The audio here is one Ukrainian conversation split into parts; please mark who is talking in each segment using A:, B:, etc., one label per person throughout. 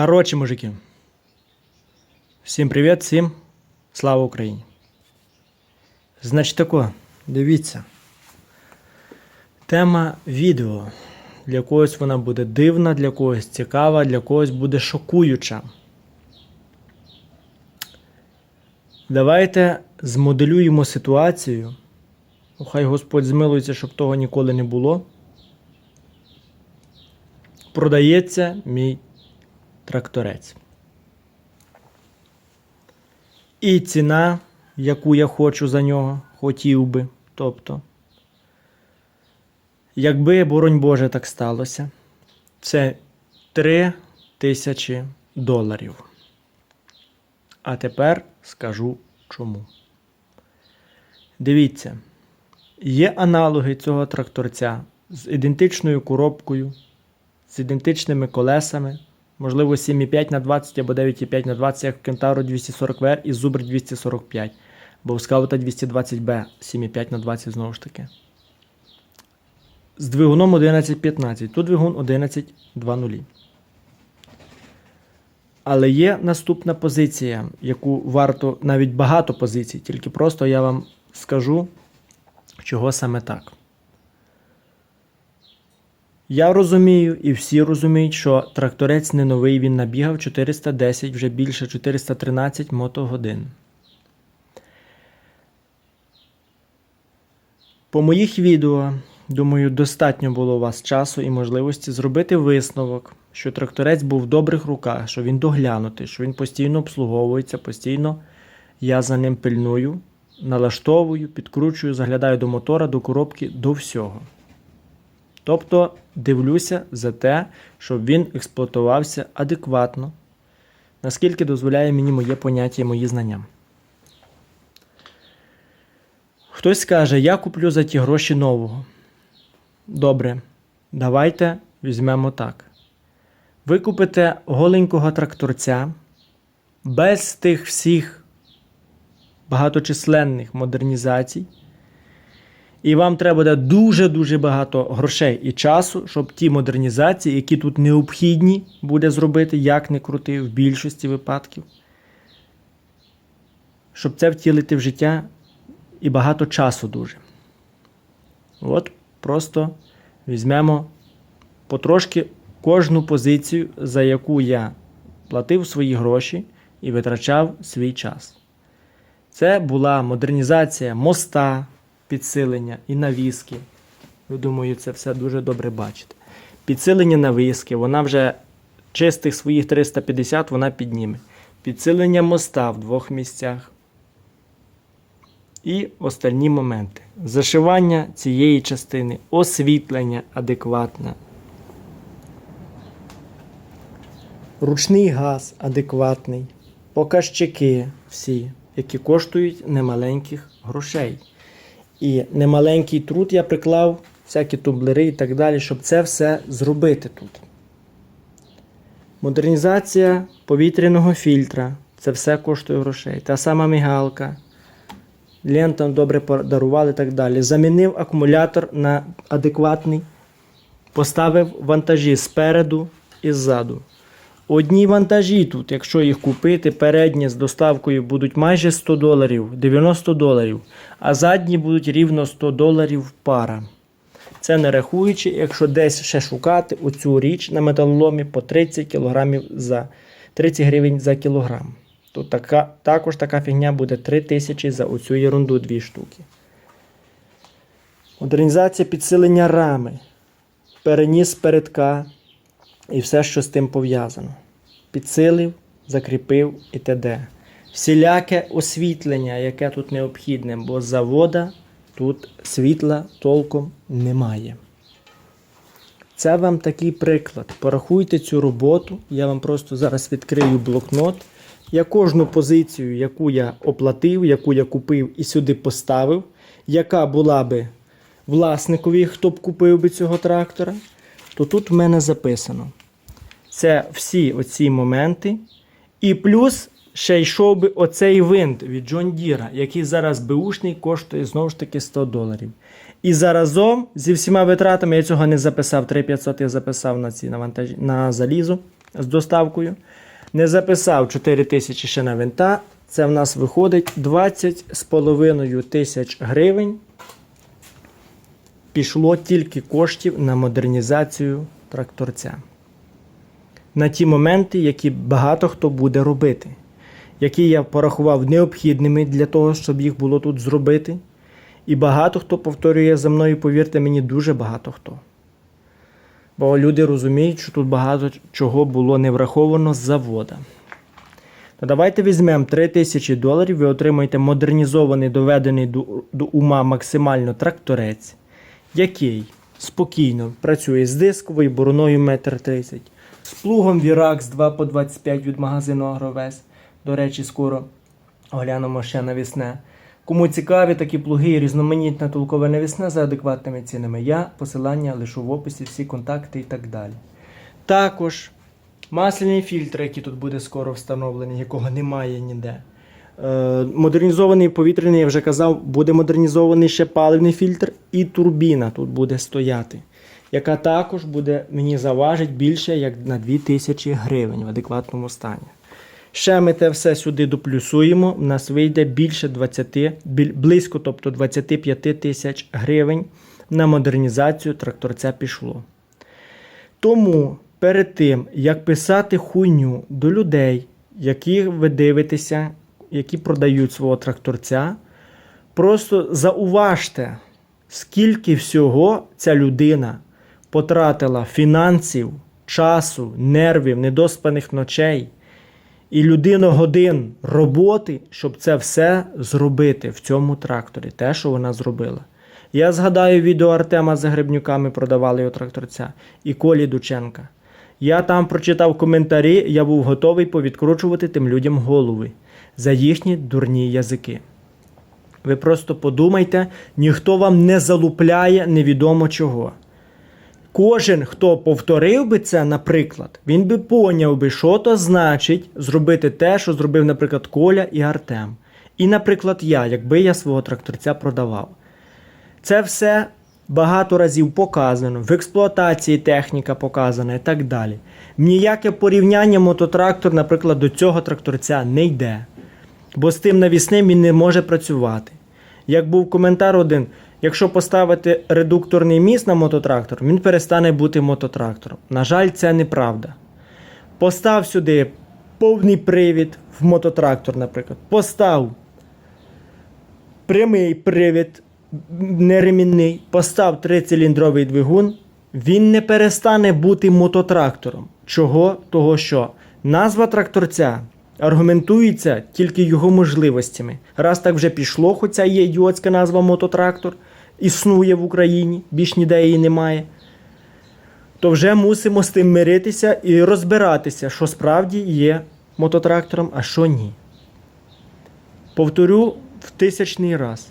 A: Коротше, мужики. Всім привіт, всім слава Україні. Значить тако, дивіться. Тема відео. Для когось вона буде дивна, для когось цікава, для когось буде шокуюча. Давайте змоделюємо ситуацію. Ну, Хай Господь змилується, щоб того ніколи не було. Продається мій тракторець. І ціна, яку я хочу за нього, хотів би. Тобто, якби, боронь Боже, так сталося, це 3 тисячі доларів. А тепер скажу чому. Дивіться, є аналоги цього тракторця з ідентичною коробкою, з ідентичними колесами, можливо 7,5 на 20 або 9,5 на 20, як в Кентаро 240VR і Зубр 245, бо у Скаута 220B 7,5 на 20 знову ж таки. З двигуном 11.15. Тут двигун 11.2.0. Але є наступна позиція, яку варто навіть багато позицій, тільки просто я вам скажу, чого саме так. Я розумію, і всі розуміють, що тракторець не новий, він набігав 410, вже більше 413 мотогодин. По моїх відео, думаю, достатньо було у вас часу і можливості зробити висновок, що тракторець був в добрих руках, що він доглянутий, що він постійно обслуговується, постійно я за ним пильную, налаштовую, підкручую, заглядаю до мотора, до коробки, до всього. Тобто дивлюся за те, щоб він експлуатувався адекватно, наскільки дозволяє мені моє поняття і мої знання. Хтось скаже, я куплю за ті гроші нового. Добре, давайте візьмемо так. Ви купите голенького тракторця без тих всіх багаточисленних модернізацій. І вам треба буде дуже-дуже багато грошей і часу, щоб ті модернізації, які тут необхідні буде зробити, як не крути, в більшості випадків, щоб це втілити в життя і багато часу дуже. От просто візьмемо потрошки кожну позицію, за яку я платив свої гроші і витрачав свій час. Це була модернізація моста, підсилення і навіски. Я думаю, це все дуже добре бачите. Підсилення навіски, вона вже чистих своїх 350 вона підніме. Підсилення моста в двох місцях. І остальні моменти. Зашивання цієї частини, освітлення адекватне. Ручний газ адекватний. Показчики всі, які коштують немаленьких грошей. І немаленький труд я приклав, всякі тумблери і так далі, щоб це все зробити тут. Модернізація повітряного фільтра. Це все коштує грошей. Та сама мігалка. Лентам добре подарували і так далі. Замінив акумулятор на адекватний. Поставив вантажі спереду і ззаду. Одні вантажі тут, якщо їх купити, передні з доставкою будуть майже 100 доларів, 90 доларів, а задні будуть рівно 100 доларів пара. Це не рахуючи, якщо десь ще шукати оцю річ на металоломі по 30 кг за 30 гривень за кілограм. То така, також така фігня буде 3 тисячі за оцю ерунду дві штуки. Модернізація підсилення рами, переніс передка і все, що з тим пов'язано. Підсилив, закріпив і т.д. Всіляке освітлення, яке тут необхідне, бо завода тут світла толком немає. Це вам такий приклад. Порахуйте цю роботу. Я вам просто зараз відкрию блокнот. Я кожну позицію, яку я оплатив, яку я купив і сюди поставив, яка була би власникові, хто б купив би цього трактора, то тут в мене записано. Це всі оці моменти. І плюс ще йшов би оцей винт від Джон Діра, який зараз беушний коштує знову ж таки 100 доларів. І заразом зі всіма витратами я цього не записав. 3500 я записав на ці на, вантажі, на залізо. з доставкою. Не записав 4 тисячі ще на винта. Це в нас виходить 20,5 тисяч гривень. Пішло тільки коштів на модернізацію тракторця. На ті моменти, які багато хто буде робити, які я порахував необхідними для того, щоб їх було тут зробити. І багато хто повторює за мною, повірте мені, дуже багато хто. Бо люди розуміють, що тут багато чого було не враховано з завода. То давайте візьмемо 3 тисячі доларів, ви отримаєте модернізований, доведений до, до ума максимально тракторець, який спокійно працює з дисковою бороною 1,30 м, з плугом Virax 2 по 25 від магазину Агровес. До речі, скоро оглянемо ще навісне. Кому цікаві такі плуги і різноманітне толкове навісне за адекватними цінами, я посилання лишу в описі, всі контакти і так далі. Також масляний фільтр, який тут буде скоро встановлений, якого немає ніде. Е, модернізований повітряний, я вже казав, буде модернізований ще паливний фільтр і турбіна тут буде стояти, яка також буде мені заважить більше як на 2000 гривень в адекватному стані. Ще ми те все сюди доплюсуємо. У нас вийде більше 20, близько тобто 25 тисяч гривень на модернізацію тракторця пішло. Тому перед тим, як писати хуйню до людей, які ви дивитеся, які продають свого тракторця, просто зауважте, скільки всього ця людина потратила фінансів, часу, нервів, недоспаних ночей і людину годин роботи, щоб це все зробити в цьому тракторі, те, що вона зробила. Я згадаю відео Артема з Гребнюками продавали його тракторця і Колі Дученка. Я там прочитав коментарі, я був готовий повідкручувати тим людям голови за їхні дурні язики. Ви просто подумайте, ніхто вам не залупляє невідомо чого. Кожен, хто повторив би це, наприклад, він би поняв би, що то значить зробити те, що зробив, наприклад, Коля і Артем. І, наприклад, я, якби я свого тракторця продавав. Це все багато разів показано, в експлуатації техніка показана і так далі. Ніяке порівняння мототрактор, наприклад, до цього тракторця не йде. Бо з тим навісним він не може працювати. Як був коментар один, якщо поставити редукторний міст на мототрактор, він перестане бути мототрактором. На жаль, це неправда. Постав сюди повний привід в мототрактор, наприклад. Постав прямий привід, неремінний, постав трициліндровий двигун, він не перестане бути мототрактором. Чого? Того що назва тракторця аргументується тільки його можливостями. Раз так вже пішло, хоча є ідіотська назва мототрактор, існує в Україні, більш ніде її немає. То вже мусимо з тим миритися і розбиратися, що справді є мототрактором, а що ні. Повторю в тисячний раз.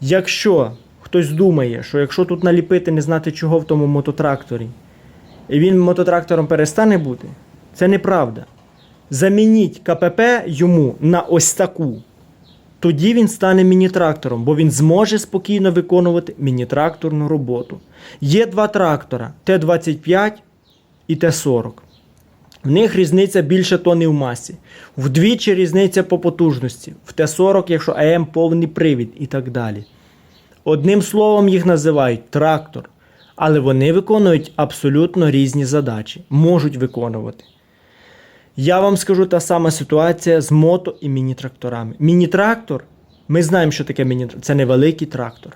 A: Якщо хтось думає, що якщо тут наліпити не знати чого в тому мототракторі, і він мототрактором перестане бути, це неправда. Замініть КПП йому на ось таку. Тоді він стане міні-трактором, бо він зможе спокійно виконувати міні-тракторну роботу. Є два трактора Т-25 і Т-40. В них різниця більше тони в масі. Вдвічі різниця по потужності. В Т-40, якщо АМ повний привід і так далі. Одним словом, їх називають трактор, але вони виконують абсолютно різні задачі, можуть виконувати. Я вам скажу та сама ситуація з мото і міні-тракторами. Міні-трактор, ми знаємо, що таке міні-трактор. Це невеликий трактор,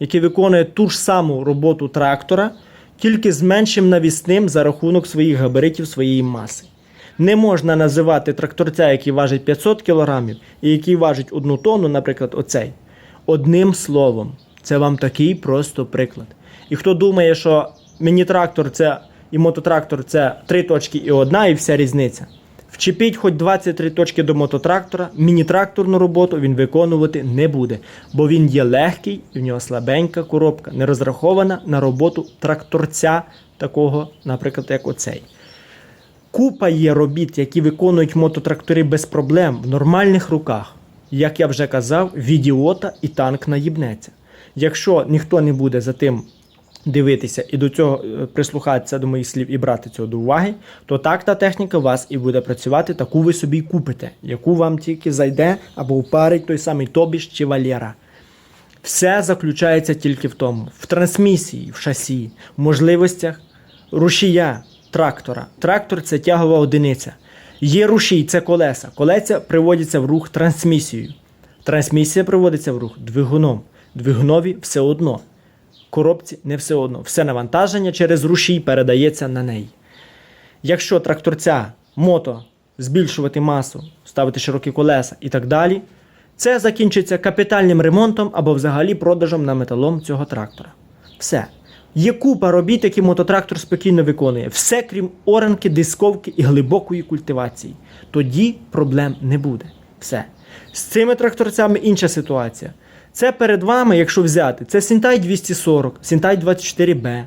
A: який виконує ту ж саму роботу трактора, тільки з меншим навісним за рахунок своїх габаритів, своєї маси. Не можна називати тракторця, який важить 500 кг і який важить 1 тонну, наприклад, оцей. Одним словом, це вам такий просто приклад. І хто думає, що міні-трактор це і мототрактор це три точки і одна, і вся різниця. Вчепіть хоч 23 точки до мототрактора, міні-тракторну роботу він виконувати не буде, бо він є легкий і в нього слабенька коробка, не розрахована на роботу тракторця, такого, наприклад, як оцей. Купа є робіт, які виконують мототрактори без проблем в нормальних руках. Як я вже казав, в ідіота і танк наїбнеться. Якщо ніхто не буде за тим дивитися і до цього е, прислухатися до моїх слів і брати цього до уваги, то так та техніка у вас і буде працювати, таку ви собі купите, яку вам тільки зайде або впарить той самий Тобіш чи Валєра. Все заключається тільки в тому: в трансмісії, в шасі, в можливостях рушія трактора. Трактор це тягова одиниця. Є рушій, це колеса. Колеса приводяться в рух трансмісією. Трансмісія приводиться в рух двигуном. Двигунові все одно. Коробці не все одно. Все навантаження через рушій передається на неї. Якщо тракторця, мото збільшувати масу, ставити широкі колеса і так далі, це закінчиться капітальним ремонтом або взагалі продажем на металом цього трактора. Все. Є купа робіт, які мототрактор спокійно виконує. Все крім оранки, дисковки і глибокої культивації. Тоді проблем не буде. Все. З цими тракторцями інша ситуація. Це перед вами, якщо взяти, це Сінтай 240, Сінтай 24B,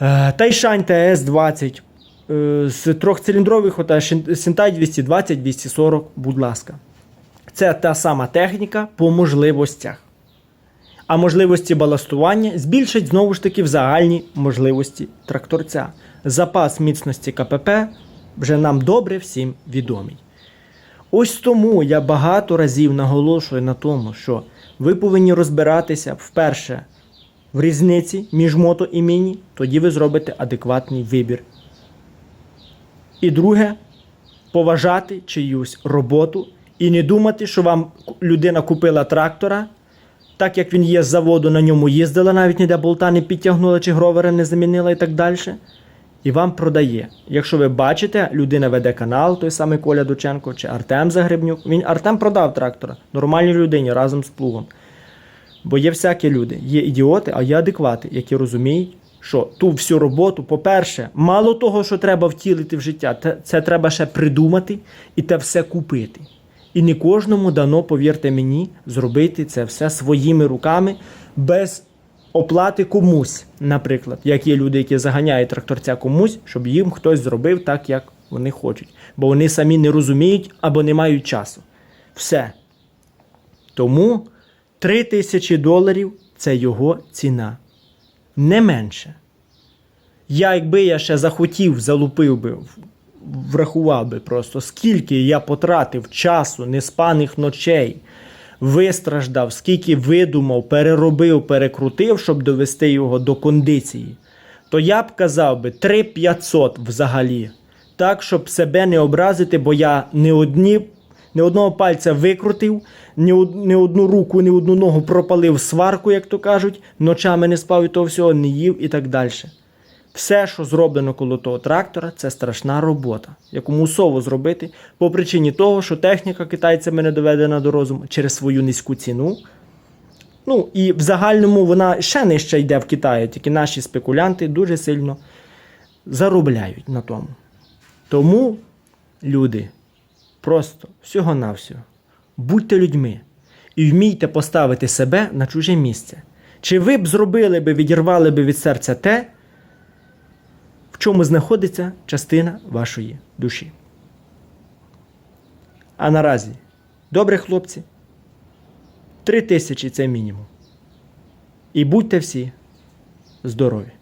A: е, Тайшань ТС-20, е, з трьохциліндрових Сінтай 220, 240, будь ласка. Це та сама техніка по можливостях. А можливості баластування збільшать знову ж таки в загальні можливості тракторця. Запас міцності КПП вже нам добре всім відомий. Ось тому я багато разів наголошую на тому, що ви повинні розбиратися вперше в різниці між мото і міні, тоді ви зробите адекватний вибір. І друге, поважати чиюсь роботу і не думати, що вам людина купила трактора, так як він є з заводу, на ньому їздила, навіть ніде болта не підтягнула чи гровера не замінила і так далі. І вам продає. Якщо ви бачите, людина веде канал, той самий Коля Дученко чи Артем Загребнюк. Він Артем продав трактора нормальній людині разом з плугом. Бо є всякі люди, є ідіоти, а є адеквати, які розуміють, що ту всю роботу, по-перше, мало того, що треба втілити в життя, це треба ще придумати і те все купити. І не кожному дано, повірте мені, зробити це все своїми руками без оплати комусь, наприклад, як є люди, які заганяють тракторця комусь, щоб їм хтось зробив так, як вони хочуть. Бо вони самі не розуміють або не мають часу. Все. Тому 3 тисячі доларів це його ціна. Не менше. Я, якби я ще захотів, залупив би, врахував би просто, скільки я потратив часу, неспаних ночей, вистраждав, скільки видумав, переробив, перекрутив, щоб довести його до кондиції, то я б казав би 3500 взагалі. Так, щоб себе не образити, бо я не одні. Не одного пальця викрутив, ні, ні одну руку, ні одну ногу пропалив сварку, як то кажуть, ночами не спав і того всього, не їв і так далі. Все, що зроблено коло того трактора, це страшна робота, яку мусово зробити по причині того, що техніка китайцями не доведена до розуму через свою низьку ціну. Ну і в загальному вона ще нижче йде в Китаї, тільки наші спекулянти дуже сильно заробляють на тому. Тому, люди, просто всього-навсього, будьте людьми і вмійте поставити себе на чуже місце. Чи ви б зробили би, відірвали би від серця те, чому знаходиться частина вашої душі. А наразі, добре, хлопці, три тисячі це мінімум. І будьте всі здорові!